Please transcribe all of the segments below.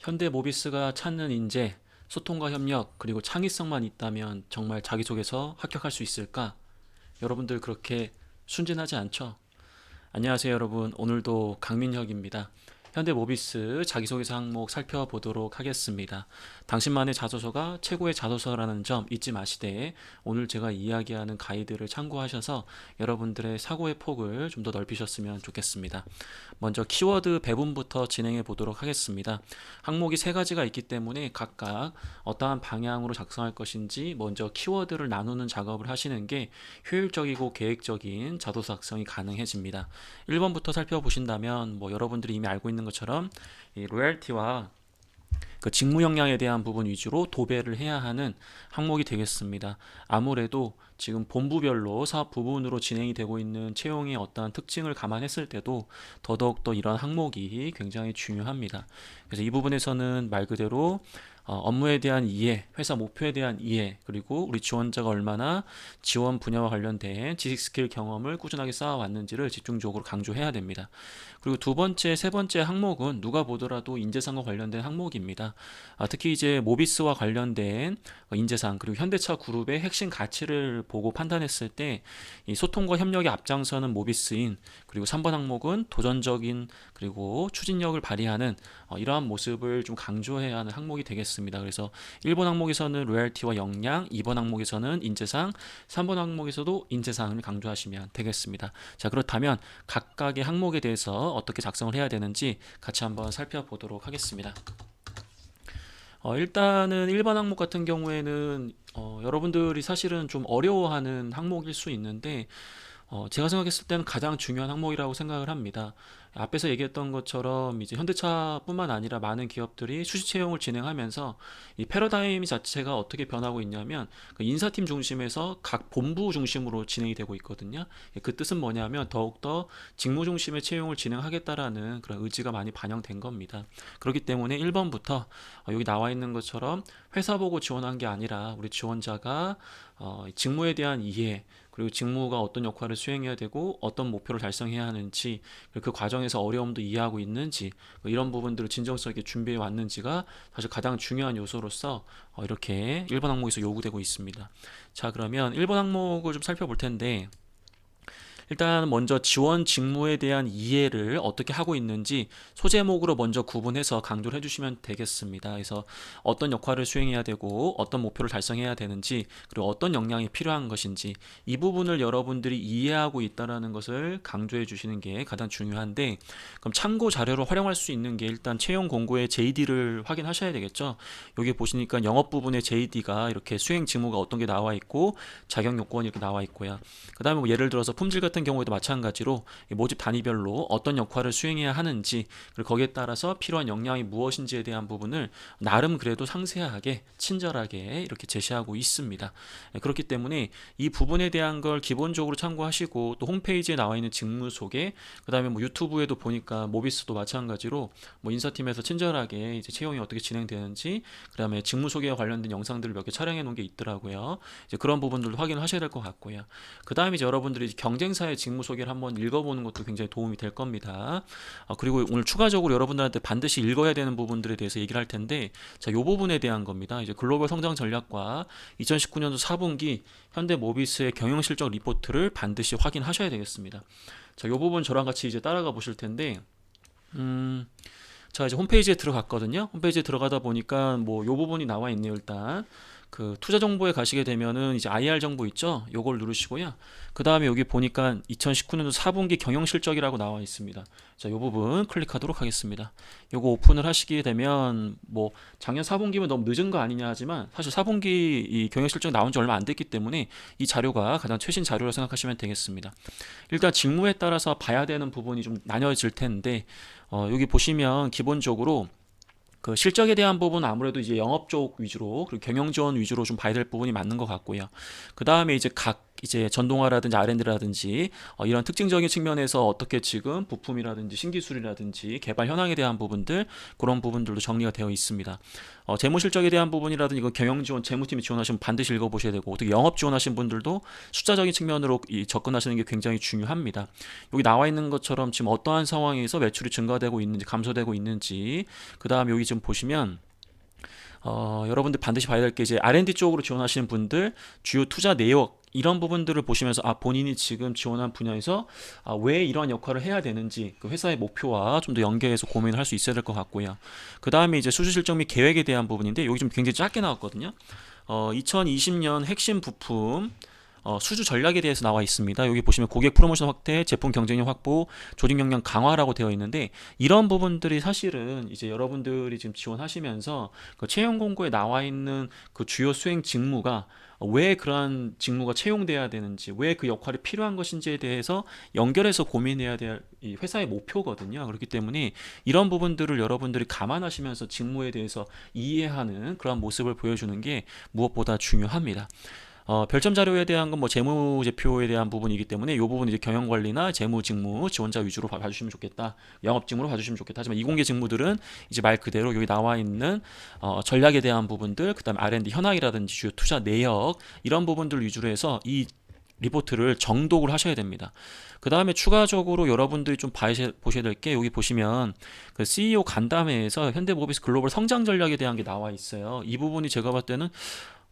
현대 모비스가 찾는 인재, 소통과 협력, 그리고 창의성만 있다면 정말 자기소개서 합격할 수 있을까? 여러분들 그렇게 순진하지 않죠? 안녕하세요, 여러분. 오늘도 강민혁입니다. 현대모비스 자기소개서 항목 살펴보도록 하겠습니다. 당신만의 자소서가 최고의 자소서라는 점 잊지 마시되 오늘 제가 이야기하는 가이드를 참고하셔서 여러분들의 사고의 폭을 좀 더 넓히셨으면 좋겠습니다. 먼저 키워드 배분부터 진행해 보도록 하겠습니다. 항목이 세 가지가 있기 때문에 각각 어떠한 방향으로 작성할 것인지 먼저 키워드를 나누는 작업을 하시는 게 효율적이고 계획적인 자소서 작성이 가능해집니다. 1번부터 살펴보신다면 뭐 여러분들이 이미 알고 있는 것처럼 이 로열티와 그 직무 역량에 대한 부분 위주로 도배를 해야 하는 항목이 되겠습니다. 아무래도 지금 본부별로 사업 부분으로 진행이 되고 있는 채용의 어떠한 특징을 감안했을 때도 더더욱 더 이런 항목이 굉장히 중요합니다. 그래서 이 부분에서는 말 그대로 어, 업무에 대한 이해, 회사 목표에 대한 이해, 그리고 우리 지원자가 얼마나 지원 분야와 관련된 지식 스킬 경험을 꾸준하게 쌓아왔는지를 집중적으로 강조해야 됩니다. 그리고 두 번째, 세 번째 항목은 누가 보더라도 인재상과 관련된 항목입니다. 아, 특히 이제 모비스와 관련된 인재상 그리고 현대차 그룹의 핵심 가치를 보고 판단했을 때이 소통과 협력의 앞장서는 모비스인 그리고 3번 항목은 도전적인 그리고 추진력을 발휘하는 어, 이러한 모습을 좀 강조해야 하는 항목이 되겠습니다. 그래서 1번 항목에서는 로얄티와 역량, 2번 항목에서는 인재상, 3번 항목에서도 인재상을 강조하시면 되겠습니다. 자, 그렇다면 각각의 항목에 대해서 어떻게 작성을 해야 되는지 같이 한번 살펴보도록 하겠습니다. 어, 일단은 1번 항목 같은 경우에는 어, 여러분들이 사실은 좀 어려워하는 항목일 수 있는데 어, 제가 생각했을 때는 가장 중요한 항목이라고 생각을 합니다. 앞에서 얘기했던 것처럼 이제 현대차뿐만 아니라 많은 기업들이 수시 채용을 진행하면서 이 패러다임 자체가 어떻게 변하고 있냐면 그 인사팀 중심에서 각 본부 중심으로 진행이 되고 있거든요. 그 뜻은 뭐냐면 더욱더 직무 중심의 채용을 진행하겠다라는 그런 의지가 많이 반영된 겁니다. 그렇기 때문에 1번부터 여기 나와 있는 것처럼 회사 보고 지원한 게 아니라 우리 지원자가 어, 직무에 대한 이해 그리고 직무가 어떤 역할을 수행해야 되고 어떤 목표를 달성해야 하는지 그 과정에서 어려움도 이해하고 있는지 뭐 이런 부분들을 진정성 있게 준비해 왔는지가 사실 가장 중요한 요소로서 어, 이렇게 1번 항목에서 요구되고 있습니다. 자 그러면 1번 항목을 좀 살펴볼 텐데 일단 먼저 지원 직무에 대한 이해를 어떻게 하고 있는지 소제목으로 먼저 구분해서 강조를 해주시면 되겠습니다. 그래서 어떤 역할을 수행해야 되고 어떤 목표를 달성해야 되는지 그리고 어떤 역량이 필요한 것인지 이 부분을 여러분들이 이해하고 있다라는 것을 강조해 주시는 게 가장 중요한데 그럼 참고 자료로 활용할 수 있는 게 일단 채용 공고의 JD를 확인하셔야 되겠죠. 여기 보시니까 영업 부분의 JD가 이렇게 수행 직무가 어떤 게 나와 있고 자격 요건이 이렇게 나와 있고요. 그다음에 뭐 예를 들어서 품질 같은 경우에도 마찬가지로 모집 단위별로 어떤 역할을 수행해야 하는지 그리고 거기에 따라서 필요한 역량이 무엇인지에 대한 부분을 나름 그래도 상세하게 친절하게 이렇게 제시하고 있습니다. 네, 그렇기 때문에 이 부분에 대한 걸 기본적으로 참고하시고 또 홈페이지에 나와 있는 직무 소개 그다음에 뭐 유튜브에도 보니까 모비스도 마찬가지로 뭐 인사팀에서 친절하게 이제 채용이 어떻게 진행되는지 그다음에 직무 소개와 관련된 영상들을 몇 개 촬영해 놓은 게 있더라고요. 이제 그런 부분들도 확인하셔야 될 것 같고요. 그다음에 이제 여러분들이 경쟁사 의 직무 소개를 한번 읽어보는 것도 굉장히 도움이 될 겁니다. 어, 그리고 오늘 추가적으로 여러분들한테 반드시 읽어야 되는 부분들에 대해서 얘기를 할 텐데, 자, 요 부분에 대한 겁니다. 이제 글로벌 성장 전략과 2019년도 4분기 현대 모비스의 경영 실적 리포트를 반드시 확인하셔야 되겠습니다. 자, 요 부분 저랑 같이 이제 따라가 보실 텐데, 음, 자, 이제 홈페이지에 들어갔거든요. 홈페이지에 들어가다 보니까 뭐 요 부분이 나와 있네요, 일단. 그 투자 정보에 가시게 되면은 이제 IR 정보 있죠? 요걸 누르시고요. 그 다음에 여기 보니까 2019년도 4분기 경영 실적이라고 나와 있습니다. 자, 요 부분 클릭하도록 하겠습니다. 요거 오픈을 하시게 되면 뭐 작년 4분기면 너무 늦은 거 아니냐 하지만 사실 4분기 이 경영 실적 나온 지 얼마 안 됐기 때문에 이 자료가 가장 최신 자료라 생각하시면 되겠습니다. 일단 직무에 따라서 봐야 되는 부분이 좀 나뉘어질 텐데 어, 여기 보시면 기본적으로 그 실적에 대한 부분은 아무래도 이제 영업 쪽 위주로 그리고 경영 지원 위주로 좀 봐야 될 부분이 맞는 것 같고요. 그 다음에 이제 각 이제 전동화라든지 R&D라든지 어, 이런 특징적인 측면에서 어떻게 지금 부품이라든지 신기술이라든지 개발 현황에 대한 부분들 그런 부분들도 정리가 되어 있습니다. 어, 재무 실적에 대한 부분이라든지 이거 경영 지원, 재무팀이 지원하시면 반드시 읽어보셔야 되고 어떻게 영업 지원하신 분들도 숫자적인 측면으로 이 접근하시는 게 굉장히 중요합니다. 여기 나와 있는 것처럼 지금 어떠한 상황에서 매출이 증가되고 있는지 감소되고 있는지 그 다음에 여기 지금 보시면 어, 여러분들 반드시 봐야 될 게 이제 R&D 쪽으로 지원하시는 분들 주요 투자 내역 이런 부분들을 보시면서 아 본인이 지금 지원한 분야에서 아, 왜 이러한 역할을 해야 되는지 그 회사의 목표와 좀 더 연계해서 고민을 할 수 있어야 될 것 같고요. 그 다음에 이제 수주 실적 및 계획에 대한 부분인데 여기 좀 굉장히 짧게 나왔거든요. 어, 2020년 핵심 부품 어, 수주 전략에 대해서 나와 있습니다. 여기 보시면 고객 프로모션 확대, 제품 경쟁력 확보, 조직 역량 강화라고 되어 있는데 이런 부분들이 사실은 이제 여러분들이 지금 지원하시면서 그 채용 공고에 나와 있는 그 주요 수행 직무가 왜 그러한 직무가 채용돼야 되는지, 왜 그 역할이 필요한 것인지에 대해서 연결해서 고민해야 될 이 회사의 목표거든요. 그렇기 때문에 이런 부분들을 여러분들이 감안하시면서 직무에 대해서 이해하는 그런 모습을 보여주는 게 무엇보다 중요합니다. 어, 별점 자료에 대한 건 뭐 재무제표에 대한 부분이기 때문에 이 부분 이제 경영 관리나 재무 직무 지원자 위주로 봐- 봐주시면 좋겠다. 영업 직무로 봐주시면 좋겠다. 하지만 이공계 직무들은 이제 말 그대로 여기 나와 있는 어, 전략에 대한 부분들, 그다음에 R&D 현황이라든지 주요 투자 내역 이런 부분들 위주로 해서 이 리포트를 정독을 하셔야 됩니다. 그 다음에 추가적으로 여러분들이 좀 봐야, 보셔야 될 게 여기 보시면 그 CEO 간담회에서 현대모비스 글로벌 성장 전략에 대한 게 나와 있어요. 이 부분이 제가 봤을 때는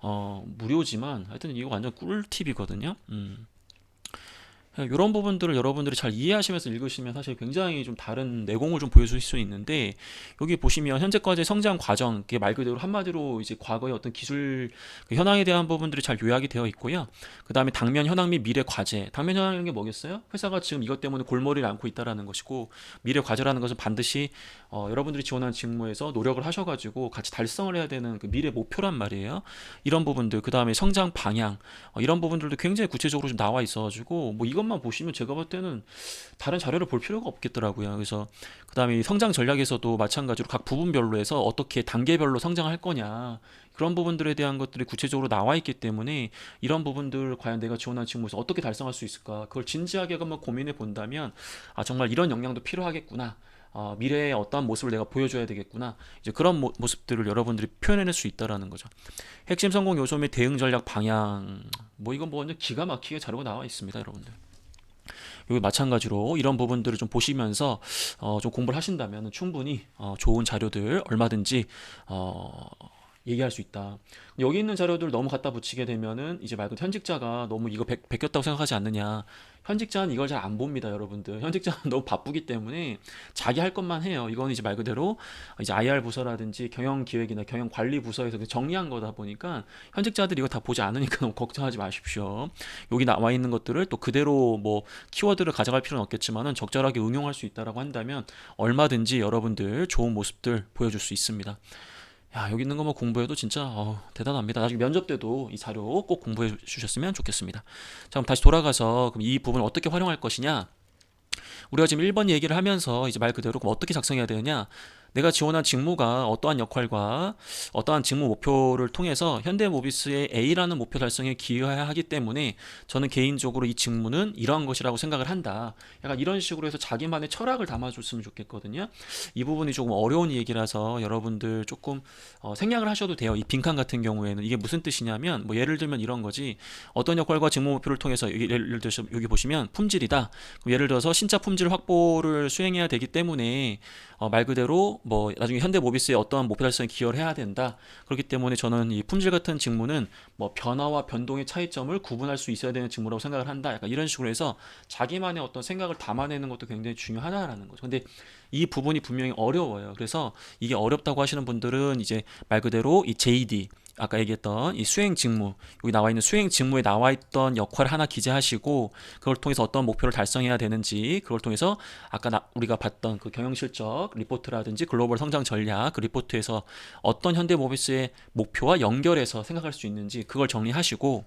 어, 무료지만 하여튼 이거 완전 꿀팁이거든요. 음. 이런 부분들을 여러분들이 잘 이해하시면서 읽으시면 사실 굉장히 좀 다른 내공을 좀 보여줄 수 있는데 여기 보시면 현재까지 성장 과정 이게 말 그대로 한마디로 이제 과거의 어떤 기술 그 현황에 대한 부분들이 잘 요약이 되어 있고요. 그 다음에 당면 현황 및 미래 과제. 당면 현황이라는 게 뭐겠어요? 회사가 지금 이것 때문에 골머리를 앓고 있다라는 것이고 미래 과제라는 것은 반드시 어, 여러분들이 지원한 직무에서 노력을 하셔가지고 같이 달성을 해야 되는 그 미래 목표란 말이에요. 이런 부분들 그 다음에 성장 방향 어, 이런 부분들도 굉장히 구체적으로 좀 나와 있어가지고 뭐 이것 만 보시면 제가 볼 때는 다른 자료를 볼 필요가 없겠더라고요. 그래서 그 다음에 성장 전략에서도 마찬가지로 각 부분별로 해서 어떻게 단계별로 성장할 거냐 그런 부분들에 대한 것들이 구체적으로 나와 있기 때문에 이런 부분들 과연 내가 지원한 직무에서 어떻게 달성할 수 있을까 그걸 진지하게 한번 고민해 본다면 아 정말 이런 역량도 필요하겠구나. 어, 미래의 어떠한 모습을 내가 보여줘야 되겠구나. 이제 그런 모, 모습들을 여러분들이 표현해낼 수 있다라는 거죠. 핵심 성공 요소 및 대응 전략 방향. 뭐 이건 뭐 완전 기가 막히게 자료가 나와 있습니다, 여러분들. 여기 마찬가지로 이런 부분들을 좀 보시면서 어, 좀 공부를 하신다면 충분히 어, 좋은 자료들 얼마든지 어, 얘기할 수 있다. 여기 있는 자료들 너무 갖다 붙이게 되면은 이제 말 그대로 현직자가 너무 이거 백, 베꼈다고 생각하지 않느냐. 현직자는 이걸 잘 안 봅니다, 여러분들. 현직자는 너무 바쁘기 때문에 자기 할 것만 해요. 이건 이제 말 그대로 이제 IR 부서라든지 경영 기획이나 경영 관리 부서에서 정리한 거다 보니까 현직자들이 이거 다 보지 않으니까 너무 걱정하지 마십시오. 여기 나와 있는 것들을 또 그대로 뭐 키워드를 가져갈 필요는 없겠지만은 적절하게 응용할 수 있다라고 한다면 얼마든지 여러분들 좋은 모습들 보여줄 수 있습니다. 야, 여기 있는 것만 공부해도 진짜 어, 대단합니다. 나중에 면접 때도 이 자료 꼭 공부해 주셨으면 좋겠습니다. 자, 그럼 다시 돌아가서 그럼 이 부분을 어떻게 활용할 것이냐? 우리가 지금 1번 얘기를 하면서 이제 말 그대로 그럼 어떻게 작성해야 되느냐? 내가 지원한 직무가 어떠한 역할과 어떠한 직무 목표를 통해서 현대모비스의 A라는 목표 달성에 기여해야 하기 때문에 저는 개인적으로 이 직무는 이러한 것이라고 생각을 한다. 약간 이런 식으로 해서 자기만의 철학을 담아줬으면 좋겠거든요. 이 부분이 조금 어려운 얘기라서 여러분들 조금 어, 생략을 하셔도 돼요. 이 빈칸 같은 경우에는 이게 무슨 뜻이냐면 뭐 예를 들면 이런 거지 어떤 역할과 직무 목표를 통해서 예를 들어서 여기 보시면 품질이다. 예를 들어서 신차 품질 확보를 수행해야 되기 때문에 어, 말 그대로 뭐 나중에 현대 모비스의 어떠한 목표 달성에 기여를 해야 된다. 그렇기 때문에 저는 이 품질 같은 직무는 뭐 변화와 변동의 차이점을 구분할 수 있어야 되는 직무라고 생각을 한다. 약간 이런 식으로 해서 자기만의 어떤 생각을 담아내는 것도 굉장히 중요하다라는 거죠. 근데 이 부분이 분명히 어려워요. 그래서 이게 어렵다고 하시는 분들은 이제 말 그대로 이 JD 아까 얘기했던 이 수행 직무 여기 나와 있는 수행 직무에 나와 있던 역할을 하나 기재하시고 그걸 통해서 어떤 목표를 달성해야 되는지 그걸 통해서 아까 나, 우리가 봤던 그 경영 실적 리포트라든지 글로벌 성장 전략 그 리포트에서 어떤 현대모비스의 목표와 연결해서 생각할 수 있는지 그걸 정리하시고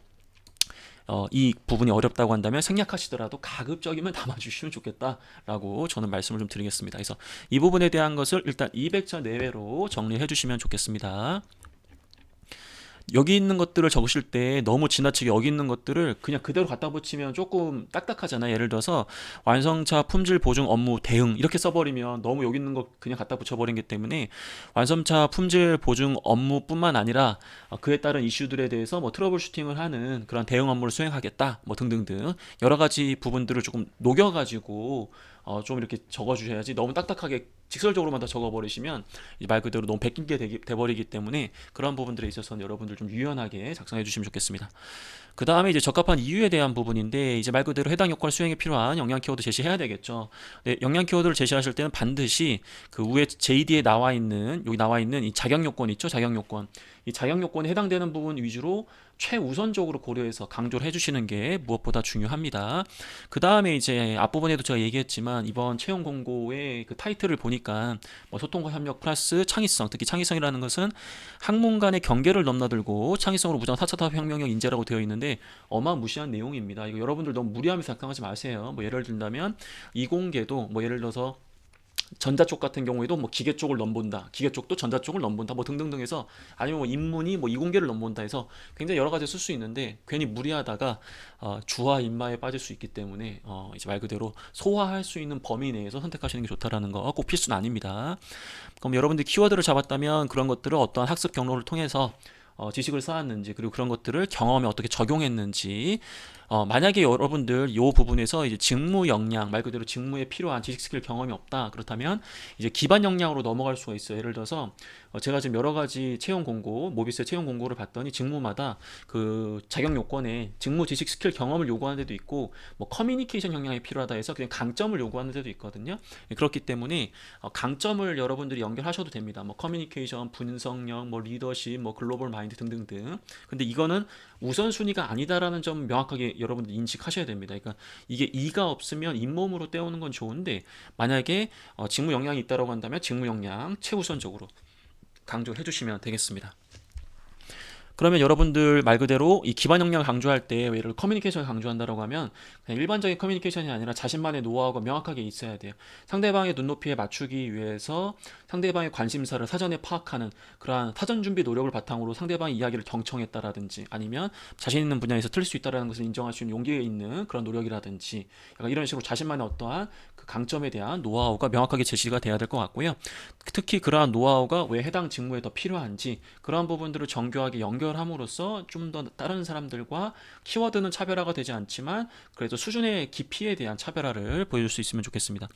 어, 이 부분이 어렵다고 한다면 생략하시더라도 가급적이면 담아주시면 좋겠다라고 저는 말씀을 좀 드리겠습니다. 그래서 이 부분에 대한 것을 일단 200자 내외로 정리해 주시면 좋겠습니다. 여기 있는 것들을 적으실 때 너무 지나치게 여기 있는 것들을 그냥 그대로 갖다 붙이면 조금 딱딱하잖아요. 예를 들어서 완성차 품질 보증 업무 대응 이렇게 써버리면 너무 여기 있는 거 그냥 갖다 붙여버리기 때문에 완성차 품질 보증 업무뿐만 아니라 어, 그에 따른 이슈들에 대해서 뭐 트러블 슈팅을 하는 그런 대응 업무를 수행하겠다 뭐 등등등 여러 가지 부분들을 조금 녹여가지고 어, 좀 이렇게 적어주셔야지 너무 딱딱하게 직설적으로만 다 적어버리시면 이말 그대로 너무 베낀게 돼버리기 때문에 그런 부분들에 있어서는 여러분들 좀 유연하게 작성해 주시면 좋겠습니다. 그 다음에 이제 적합한 이유에 대한 부분인데 이제 말 그대로 해당 역할 수행에 필요한 영양 키워드 제시해야 되겠죠. 네, 영양 키워드를 제시하실 때는 반드시 그 위에 JD에 나와 있는 여기 나와 있는 이 자격 요건 있죠? 자격 요건. 이 자격 요건에 해당되는 부분 위주로 최우선적으로 고려해서 강조를 해주시는 게 무엇보다 중요합니다. 그 다음에 이제 앞부분에도 제가 얘기했지만 이번 채용 공고의 그 타이틀을 보니 까 뭐 소통과 협력 플러스 창의성, 특히 창의성이라는 것은 학문 간의 경계를 넘나들고 창의성으로 무장 4차 산업 혁명형 인재라고 되어 있는데 어마무시한 내용입니다. 이거 여러분들 너무 무리하면서 작성하지 마세요. 뭐 예를 든다면 이공계도 뭐 예를 들어서 전자 쪽 같은 경우에도 뭐 기계 쪽을 넘본다, 기계 쪽도 전자 쪽을 넘본다, 뭐 등등등 해서 아니면 뭐 인문이 뭐 이공계를 넘본다 해서 굉장히 여러 가지 쓸 수 있는데 괜히 무리하다가 어, 주화 인마에 빠질 수 있기 때문에 어, 이제 말 그대로 소화할 수 있는 범위 내에서 선택하시는 게 좋다라는 거 꼭 필수는 아닙니다. 그럼 여러분들 키워드를 잡았다면 그런 것들을 어떠한 학습 경로를 통해서 어, 지식을 쌓았는지 그리고 그런 것들을 경험에 어떻게 적용했는지 어, 만약에 여러분들 이 부분에서 이제 직무 역량 말 그대로 직무에 필요한 지식 스킬 경험이 없다 그렇다면 이제 기반 역량으로 넘어갈 수가 있어요. 예를 들어서 어, 제가 지금 여러 가지 채용 공고 모비스 채용 공고를 봤더니 직무마다 그 자격 요건에 직무 지식 스킬 경험을 요구하는 데도 있고 뭐 커뮤니케이션 역량이 필요하다 해서 그냥 강점을 요구하는 데도 있거든요. 예, 그렇기 때문에 어, 강점을 여러분들이 연결하셔도 됩니다. 뭐 커뮤니케이션 분석력 뭐 리더십 뭐 글로벌 마인드 등등등. 근데 이거는 우선순위가 아니다라는 점 명확하게 여러분들 인식하셔야 됩니다. 그러니까 이게 이가 없으면 잇몸으로 때우는 건 좋은데 만약에 어, 직무 역량이 있다라고 한다면 직무 역량 최우선적으로 강조를 해주시면 되겠습니다. 그러면 여러분들 말 그대로 이 기반 역량을 강조할 때 예를 들어 커뮤니케이션을 강조한다라고 하면 그냥 일반적인 커뮤니케이션이 아니라 자신만의 노하우가 명확하게 있어야 돼요. 상대방의 눈높이에 맞추기 위해서 상대방의 관심사를 사전에 파악하는 그러한 사전 준비 노력을 바탕으로 상대방의 이야기를 경청했다라든지 아니면 자신 있는 분야에서 틀릴 수 있다라는 것을 인정할 수 있는 용기가 있는 그런 노력이라든지 약간 이런 식으로 자신만의 어떠한 그 강점에 대한 노하우가 명확하게 제시가 돼야 될 것 같고요. 특히 그러한 노하우가 왜 해당 직무에 더 필요한지 그러한 부분들을 정교하게 연결함으로써 좀 더 다른 사람들과 키워드는 차별화가 되지 않지만 그래도 수준의 깊이에 대한 차별화를 보여줄 수 있으면 좋겠습니다.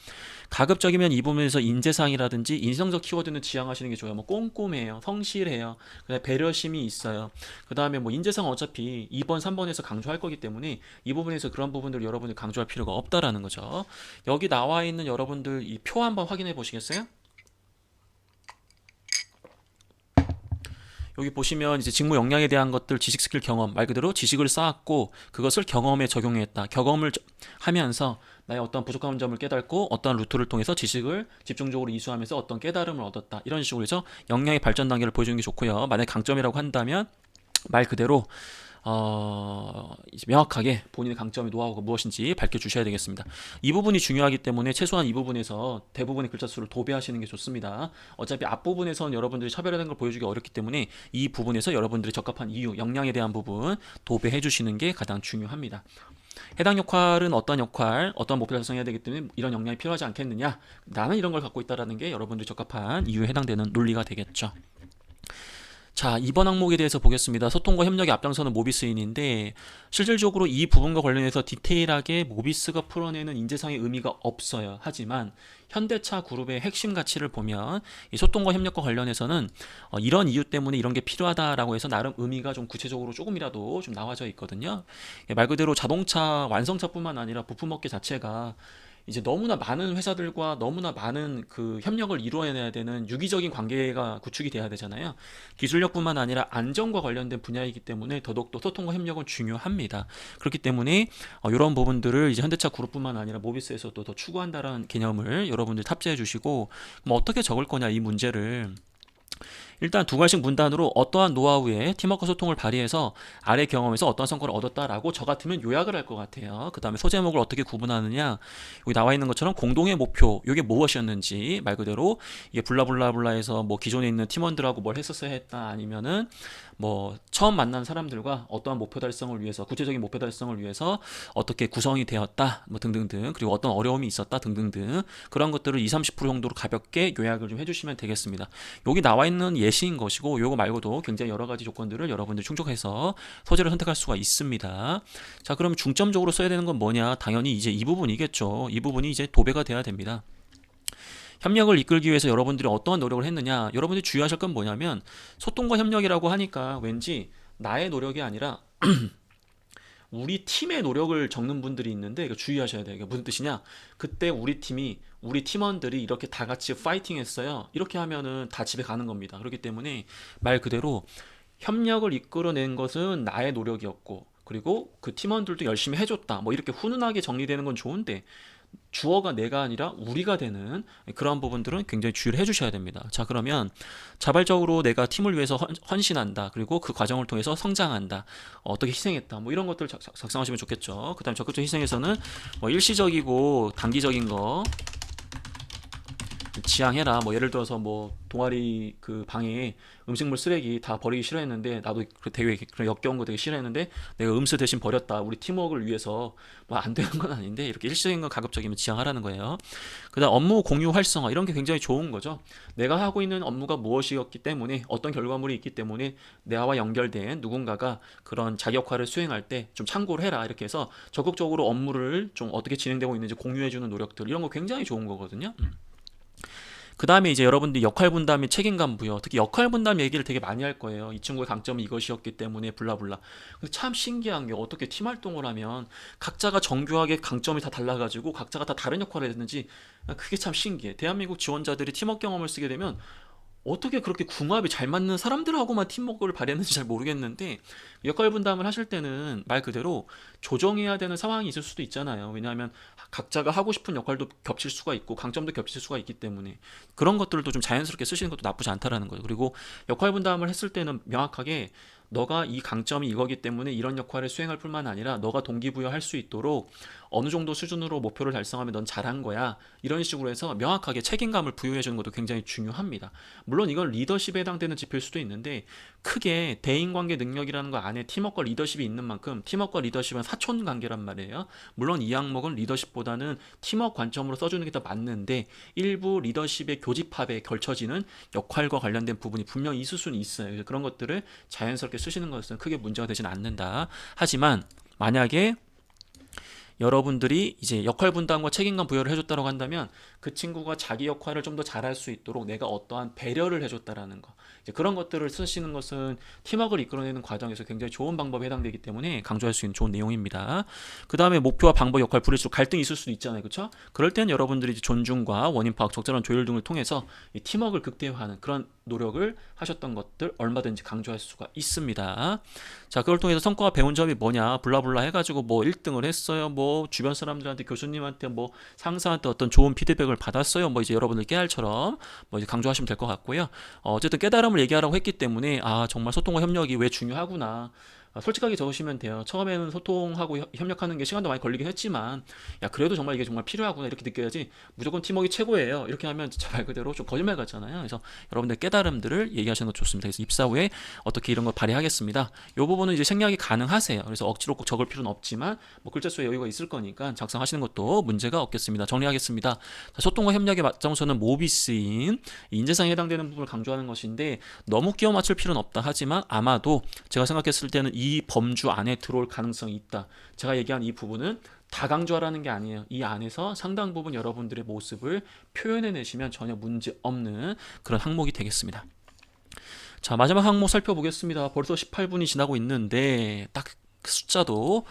가급적이면 이 부분에서 인재상이라든지 인성적 키워드는 지향하시는 게 좋아요. 뭐 꼼꼼해요, 성실해요, 배려심이 있어요. 그 다음에 뭐 인재상 어차피 2번, 3번에서 강조할 거기 때문에 이 부분에서 그런 부분들을 여러분이 강조할 필요가 없다라는 거죠. 여기 나와 있는 여러분들 이 표 한번 확인해 보시겠어요? 여기 보시면 이제 직무 역량에 대한 것들 지식 스킬 경험 말 그대로 지식을 쌓았고 그것을 경험에 적용했다. 경험을 저- 하면서 나의 어떤 부족한 점을 깨닫고 어떤 루트를 통해서 지식을 집중적으로 이수하면서 어떤 깨달음을 얻었다. 이런 식으로 해서 역량의 발전 단계를 보여주는 게 좋고요. 만약 강점이라고 한다면 말 그대로 어, 명확하게 본인의 강점이 노하우가 무엇인지 밝혀주셔야 되겠습니다. 이 부분이 중요하기 때문에 최소한 이 부분에서 대부분의 글자 수를 도배하시는 게 좋습니다. 어차피 앞부분에선 여러분들이 차별화된 걸 보여주기 어렵기 때문에 이 부분에서 여러분들이 적합한 이유, 역량에 대한 부분 도배해 주시는 게 가장 중요합니다. 해당 역할은 어떤 역할, 어떤 목표를 달성해야 되기 때문에 이런 역량이 필요하지 않겠느냐? 나는 이런 걸 갖고 있다라는 게 여러분들이 적합한 이유에 해당되는 논리가 되겠죠. 자, 이번 항목에 대해서 보겠습니다. 소통과 협력에 앞장서는 모비스인인데 실질적으로 이 부분과 관련해서 디테일하게 모비스가 풀어내는 인재상의 의미가 없어요. 하지만 현대차 그룹의 핵심 가치를 보면 이 소통과 협력과 관련해서는 어, 이런 이유 때문에 이런 게 필요하다라고 해서 나름 의미가 좀 구체적으로 조금이라도 좀 나와져 있거든요. 예, 말 그대로 자동차 완성차뿐만 아니라 부품업계 자체가 이제 너무나 많은 회사들과 너무나 많은 그 협력을 이루어내야 되는 유기적인 관계가 구축이 돼야 되잖아요. 기술력뿐만 아니라 안전과 관련된 분야이기 때문에 더더욱더 소통과 협력은 중요합니다. 그렇기 때문에 어, 이런 부분들을 이제 현대차 그룹뿐만 아니라 모비스에서도 더 추구한다라는 개념을 여러분들 탑재해 주시고 뭐 어떻게 적을 거냐 이 문제를 일단 두 가지 문단으로 어떠한 노하우에 팀워크 소통을 발휘해서 아래 경험에서 어떠한 성과를 얻었다라고 저 같으면 요약을 할 것 같아요. 그 다음에 소제목을 어떻게 구분하느냐 여기 나와 있는 것처럼 공동의 목표 이게 무엇이었는지 말 그대로 이게 블라블라블라해서 뭐 기존에 있는 팀원들하고 뭘 했었어야 했다 아니면은 뭐 처음 만난 사람들과 어떠한 목표 달성을 위해서 구체적인 목표 달성을 위해서 어떻게 구성이 되었다 뭐 등등등 그리고 어떤 어려움이 있었다 등등등 그런 것들을 20, 30% 정도로 가볍게 요약을 좀 해주시면 되겠습니다. 여기 나와 있는 예시인 것이고 요거 말고도 굉장히 여러 가지 조건들을 여러분들 충족해서 소재를 선택할 수가 있습니다. 자 그럼 중점적으로 써야 되는 건 뭐냐 당연히 이제 이 부분이겠죠. 이 부분이 이제 도배가 돼야 됩니다. 협력을 이끌기 위해서 여러분들이 어떠한 노력을 했느냐 여러분들이 주의하실 건 뭐냐면 소통과 협력이라고 하니까 왠지 나의 노력이 아니라 우리 팀의 노력을 적는 분들이 있는데 이거 주의하셔야 돼요. 이게 무슨 뜻이냐? 그때 우리 팀이 우리 팀원들이 이렇게 다 같이 파이팅 했어요. 이렇게 하면은 다 집에 가는 겁니다. 그렇기 때문에 말 그대로 협력을 이끌어낸 것은 나의 노력이었고 그리고 그 팀원들도 열심히 해줬다. 뭐 이렇게 훈훈하게 정리되는 건 좋은데 주어가 내가 아니라 우리가 되는 그런 부분들은 굉장히 주의를 해주셔야 됩니다. 자, 그러면 자발적으로 내가 팀을 위해서 헌, 헌신한다. 그리고 그 과정을 통해서 성장한다. 어, 어떻게 희생했다. 뭐 이런 것들 작, 작성하시면 좋겠죠. 그 다음 적극적 희생에서는 뭐 일시적이고 단기적인 거 지향해라. 뭐 예를 들어서 뭐 동아리 그 방에 음식물 쓰레기 다 버리기 싫어했는데 나도 그 되게 그런 역겨운 거 되게 싫어했는데 내가 음수 대신 버렸다. 우리 팀워크를 위해서 뭐 안 되는 건 아닌데 이렇게 일시적인 건 가급적이면 지향하라는 거예요. 그다음 업무 공유 활성화 이런 게 굉장히 좋은 거죠. 내가 하고 있는 업무가 무엇이었기 때문에 어떤 결과물이 있기 때문에 나와 연결된 누군가가 그런 역할을 수행할 때 좀 참고를 해라 이렇게 해서 적극적으로 업무를 좀 어떻게 진행되고 있는지 공유해주는 노력들 이런 거 굉장히 좋은 거거든요. 음. 그 다음에 이제 여러분들이 역할 분담 및 책임감 부여, 특히 역할 분담 얘기를 되게 많이 할 거예요. 이 친구의 강점이 이것이었기 때문에 블라블라. 근데 참 신기한 게 어떻게 팀 활동을 하면 각자가 정교하게 강점이 다 달라가지고 각자가 다 다른 역할을 했는지 그게 참 신기해. 대한민국 지원자들이 팀워크 경험을 쓰게 되면 어떻게 그렇게 궁합이 잘 맞는 사람들하고만 팀워크를 발휘했는지 잘 모르겠는데 역할 분담을 하실 때는 말 그대로 조정해야 되는 상황이 있을 수도 있잖아요. 왜냐하면 각자가 하고 싶은 역할도 겹칠 수가 있고 강점도 겹칠 수가 있기 때문에 그런 것들도 좀 자연스럽게 쓰시는 것도 나쁘지 않다라는 거예요. 그리고 역할 분담을 했을 때는 명확하게 너가 이 강점이 이거기 때문에 이런 역할을 수행할 뿐만 아니라 너가 동기부여할 수 있도록 어느 정도 수준으로 목표를 달성하면 넌 잘한 거야. 이런 식으로 해서 명확하게 책임감을 부여해 주는 것도 굉장히 중요합니다. 물론 이건 리더십에 해당되는 지표일 수도 있는데 크게 대인관계 능력이라는 거 안에 팀워크와 리더십이 있는 만큼 팀워크와 리더십은 사촌 관계란 말이에요. 물론 이 항목은 리더십보다는 팀워크 관점으로 써주는 게 더 맞는데 일부 리더십의 교집합에 걸쳐지는 역할과 관련된 부분이 분명히 있을 수는 있어요. 그런 것들을 자연스럽게 쓰시는 것은 크게 문제가 되지는 않는다. 하지만 만약에 여러분들이 이제 역할 분담과 책임감 부여를 해줬다고 한다면 그 친구가 자기 역할을 좀 더 잘할 수 있도록 내가 어떠한 배려를 해줬다라는 거 이제 그런 것들을 쓰시는 것은 팀워크를 이끌어내는 과정에서 굉장히 좋은 방법에 해당되기 때문에 강조할 수 있는 좋은 내용입니다. 그 다음에 목표와 방법, 역할, 부릴수록 갈등이 있을 수도 있잖아요, 그렇죠? 그럴 때는 여러분들이 이제 존중과 원인 파악, 적절한 조율 등을 통해서 이 팀워크를 극대화하는 그런 노력을 하셨던 것들 얼마든지 강조할 수가 있습니다. 자, 그걸 통해서 성과가 배운 점이 뭐냐, 블라블라 해가지고 뭐 1등을 했어요, 뭐 주변 사람들한테 교수님한테 뭐 상사한테 어떤 좋은 피드백을 받았어요, 뭐 이제 여러분들 깨알처럼 뭐 이제 강조하시면 될 것 같고요. 어, 어쨌든 깨달음을 얘기하라고 했기 때문에 아 정말 소통과 협력이 왜 중요하구나. 아, 솔직하게 적으시면 돼요. 처음에는 소통하고 협력하는 게 시간도 많이 걸리긴 했지만, 야, 그래도 정말 이게 정말 필요하구나. 이렇게 느껴야지 무조건 팀워크 최고예요. 이렇게 하면 진짜 말 그대로 좀 거짓말 같잖아요. 그래서 여러분들 깨달음들을 얘기하시는 것 좋습니다. 그래서 입사 후에 어떻게 이런 걸 발휘하겠습니다. 이 부분은 이제 생략이 가능하세요. 그래서 억지로 꼭 적을 필요는 없지만, 뭐 글자 수에 여유가 있을 거니까 작성하시는 것도 문제가 없겠습니다. 정리하겠습니다. 자, 소통과 협력의 맞장소는 모비스인 인재상에 해당되는 부분을 강조하는 것인데, 너무 끼워 맞출 필요는 없다 하지만 아마도 제가 생각했을 때는 이 범주 안에 들어올 가능성이 있다. 제가 얘기한 이 부분은 다 강조하라는 게 아니에요. 이 안에서 상당 부분 여러분들의 모습을 표현해 내시면 전혀 문제 없는 그런 항목이 되겠습니다. 자, 마지막 항목 살펴보겠습니다. 벌써 18분이 지나고 있는데 딱 숫자도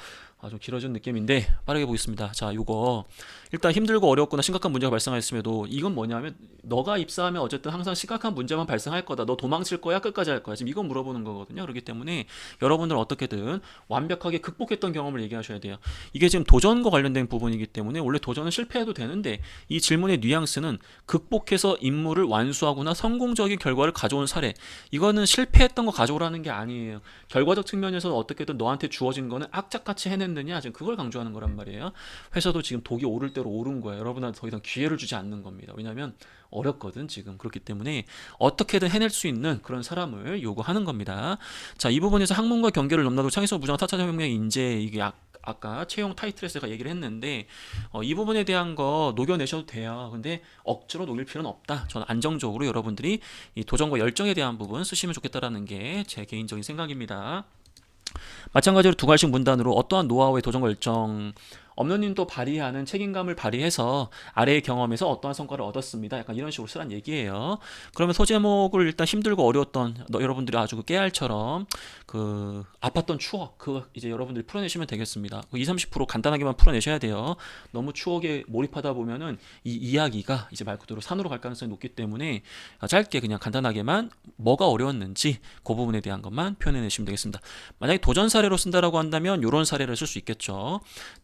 아, 좀 길어진 느낌인데 빠르게 보겠습니다. 자, 요거 일단 힘들고 어렵거나 심각한 문제가 발생했음에도 이건 뭐냐면 너가 입사하면 어쨌든 항상 심각한 문제만 발생할 거다. 너 도망칠 거야? 끝까지 할 거야? 지금 이건 물어보는 거거든요. 그렇기 때문에 여러분들 어떻게든 완벽하게 극복했던 경험을 얘기하셔야 돼요. 이게 지금 도전과 관련된 부분이기 때문에 원래 도전은 실패해도 되는데 이 질문의 뉘앙스는 극복해서 임무를 완수하거나 성공적인 결과를 가져온 사례. 이거는 실패했던 거 가져오라는 게 아니에요. 결과적 측면에서 어떻게든 너한테 주어진 거는 악착같이 해 냈느냐 지금 그걸 강조하는 거란 말이에요. 회사도 지금 독이 오를 대로 오른 거예요. 여러분한테 더 이상 기회를 주지 않는 겁니다. 왜냐하면 어렵거든 지금 그렇기 때문에 어떻게든 해낼 수 있는 그런 사람을 요구하는 겁니다. 자 이 부분에서 학문과 경계를 넘나도 창의성 무장 타차적 혁명 인재 이게 아, 아까 채용 타이틀에서 제가 얘기를 했는데 어, 이 부분에 대한 거 녹여내셔도 돼요. 근데 억지로 녹일 필요는 없다. 저는 안정적으로 여러분들이 이 도전과 열정에 대한 부분 쓰시면 좋겠다라는 게 제 개인적인 생각입니다. 마찬가지로 두 가지 문단으로 어떠한 노하우의 도전과 열정 업무님도 발휘하는 책임감을 발휘해서 아래의 경험에서 어떠한 성과를 얻었습니다. 약간 이런 식으로 쓰란 얘기예요. 그러면 소제목을 일단 힘들고 어려웠던 너, 여러분들이 아주 그 깨알처럼 그 아팠던 추억 그 이제 여러분들이 풀어내시면 되겠습니다. 그 20, 30% 간단하게만 풀어내셔야 돼요. 너무 추억에 몰입하다 보면은 이 이야기가 이제 말 그대로 산으로 갈 가능성이 높기 때문에 짧게 그냥 간단하게만 뭐가 어려웠는지 그 부분에 대한 것만 표현해내시면 되겠습니다. 만약에 도전 사례로 쓴다라고 한다면 이런 사례를 쓸 수 있겠죠.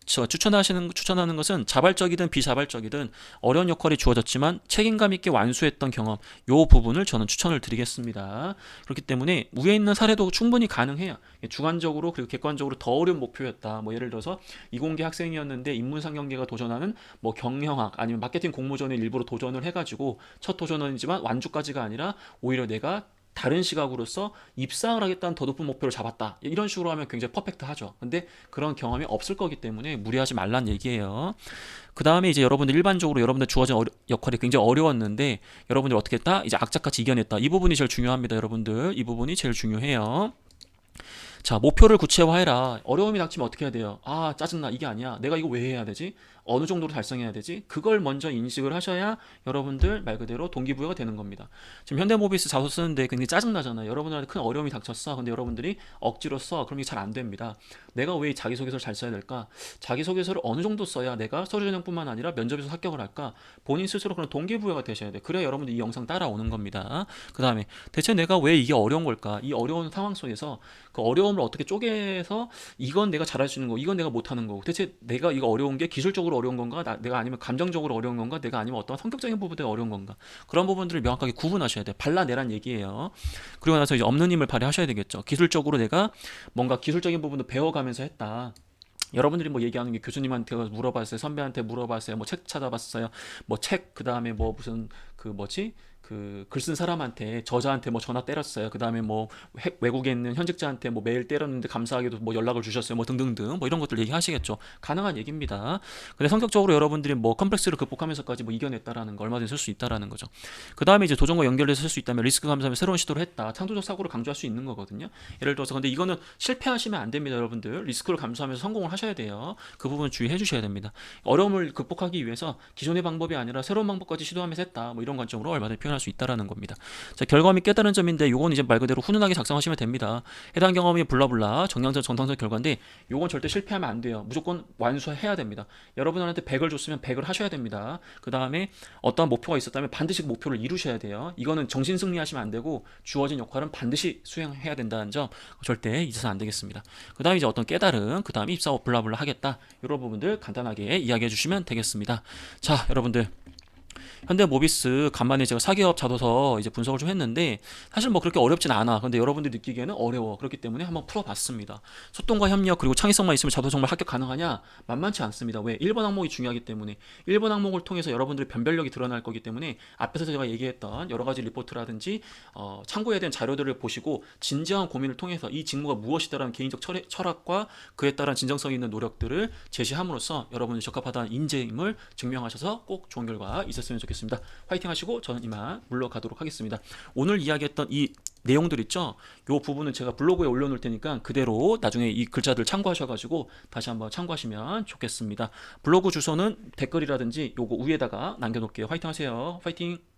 저 추천하시는 추천하는 것은 자발적이든 비자발적이든 어려운 역할이 주어졌지만 책임감 있게 완수했던 경험 요 부분을 저는 추천을 드리겠습니다. 그렇기 때문에 위에 있는 사례도 충분히 가능해요. 주관적으로 그리고 객관적으로 더 어려운 목표였다. 뭐 예를 들어서 이공계 학생이었는데 인문상 경계가 도전하는 뭐 경영학 아니면 마케팅 공모전에 일부러 도전을 해가지고 첫 도전이지만 완주까지가 아니라 오히려 내가 다른 시각으로서 입상을 하겠다는 더 높은 목표를 잡았다. 이런 식으로 하면 굉장히 퍼펙트하죠. 근데 그런 경험이 없을 거기 때문에 무리하지 말란 얘기예요. 그 다음에 이제 여러분들 일반적으로 여러분들 주어진 어려, 역할이 굉장히 어려웠는데 여러분들 어떻게 했다? 이제 악착같이 이겨냈다. 이 부분이 제일 중요합니다, 여러분들. 이 부분이 제일 중요해요. 자, 목표를 구체화해라. 어려움이 닥치면 어떻게 해야 돼요? 아, 짜증나. 이게 아니야. 내가 이거 왜 해야 되지? 어느 정도로 달성해야 되지? 그걸 먼저 인식을 하셔야 여러분들 말 그대로 동기부여가 되는 겁니다. 지금 현대모비스 자소 쓰는데 굉장히 짜증나잖아요. 여러분들한테 큰 어려움이 닥쳤어. 근데 여러분들이 억지로 써. 그럼 이게 잘 안 됩니다. 내가 왜 자기소개서를 잘 써야 될까? 자기소개서를 어느 정도 써야 내가 서류 전형뿐만 아니라 면접에서 합격을 할까? 본인 스스로 그런 동기부여가 되셔야 돼. 그래야 여러분들 이 영상 따라오는 겁니다. 그 다음에 대체 내가 왜 이게 어려운 걸까? 이 어려운 상황 속에서 그 어려움을 어떻게 쪼개서 이건 내가 잘할 수 있는 거, 이건 내가 못하는 거고 대체 내가 이거 어려운 게 기술적으로 어려운 건가? 나, 내가 아니면 감정적으로 어려운 건가? 내가 아니면 어떤 성격적인 부분에 어려운 건가? 그런 부분들을 명확하게 구분하셔야 돼. 발라내란 얘기예요. 그리고 나서 이제 없는 힘을 발휘하셔야 되겠죠. 기술적으로 내가 뭔가 기술적인 부분도 배워가면서 했다. 여러분들이 뭐 얘기하는 게 교수님한테 물어봤어요, 선배한테 물어봤어요, 뭐 책 찾아봤어요, 뭐 책 그 다음에 뭐 무슨 그 뭐지 그 글 쓴 사람한테 저자한테 뭐 전화 때렸어요. 그 다음에 뭐 해- 외국에 있는 현직자한테 뭐 메일 때렸는데 감사하게도 뭐 연락을 주셨어요. 뭐 등등등 뭐 이런 것들 얘기하시겠죠. 가능한 얘기입니다. 근데 성격적으로 여러분들이 뭐 컴플렉스를 극복하면서까지 뭐 이겨냈다라는 거 얼마든지 쓸 수 있다라는 거죠. 그 다음에 이제 도전과 연결돼서 쓸 수 있다면 리스크 감수하며 새로운 시도를 했다. 창조적 사고를 강조할 수 있는 거거든요. 예를 들어서 근데 이거는 실패하시면 안 됩니다, 여러분들. 리스크를 감수하면서 성공을 하셔야 돼요. 그 부분 주의해 주셔야 됩니다. 어려움을 극복하기 위해서 기존의 방법이 아니라 새로운 방법까지 시도하면서 했다. 뭐 이런 관점으로 얼마든지 표현할 수 있다라는 겁니다. 자, 결과물이 깨달은 점인데 요건 이제 말 그대로 훈훈하게 작성하시면 됩니다. 해당 경험이 블라블라 정량적 정당적 결과인데 요건 절대 실패하면 안 돼요. 무조건 완수해야 됩니다. 여러분한테 100을 줬으면 100을 하셔야 됩니다. 그 다음에 어떠한 목표가 있었다면 반드시 그 목표를 이루셔야 돼요. 이거는 정신 승리하시면 안 되고 주어진 역할은 반드시 수행해야 된다는 점 절대 잊어서 안 되겠습니다. 그 다음에 이제 어떤 깨달음, 그 다음에 입사 블라블라 하겠다. 이런 부분들 간단하게 이야기해 주시면 되겠습니다. 자, 여러분들. 현대 모비스 간만에 제가 사기업 자도서 이제 분석을 좀 했는데 사실 뭐 그렇게 어렵진 않아. 근데 여러분들이 느끼기에는 어려워. 그렇기 때문에 한번 풀어봤습니다. 소통과 협력 그리고 창의성만 있으면 자도 정말 합격 가능하냐? 만만치 않습니다. 왜? 1번 항목이 중요하기 때문에 1번 항목을 통해서 여러분들의 변별력이 드러날 거기 때문에 앞에서 제가 얘기했던 여러 가지 리포트라든지 어, 참고해야 되는 자료들을 보시고 진지한 고민을 통해서 이 직무가 무엇이다라는 개인적 철, 철학과 그에 따른 진정성 있는 노력들을 제시함으로써 여러분이 적합하다는 인재임을 증명하셔서 꼭 좋은 결과 있었으면 좋겠습니다. 화이팅 하시고 저는 이만 물러가도록 하겠습니다. 오늘 이야기했던 이 내용들 있죠? 요 부분은 제가 블로그에 올려놓을 테니까 그대로 나중에 이 글자들 참고하셔가지고 다시 한번 참고하시면 좋겠습니다. 블로그 주소는 댓글이라든지 요거 위에다가 남겨놓을게요. 화이팅 하세요. 화이팅!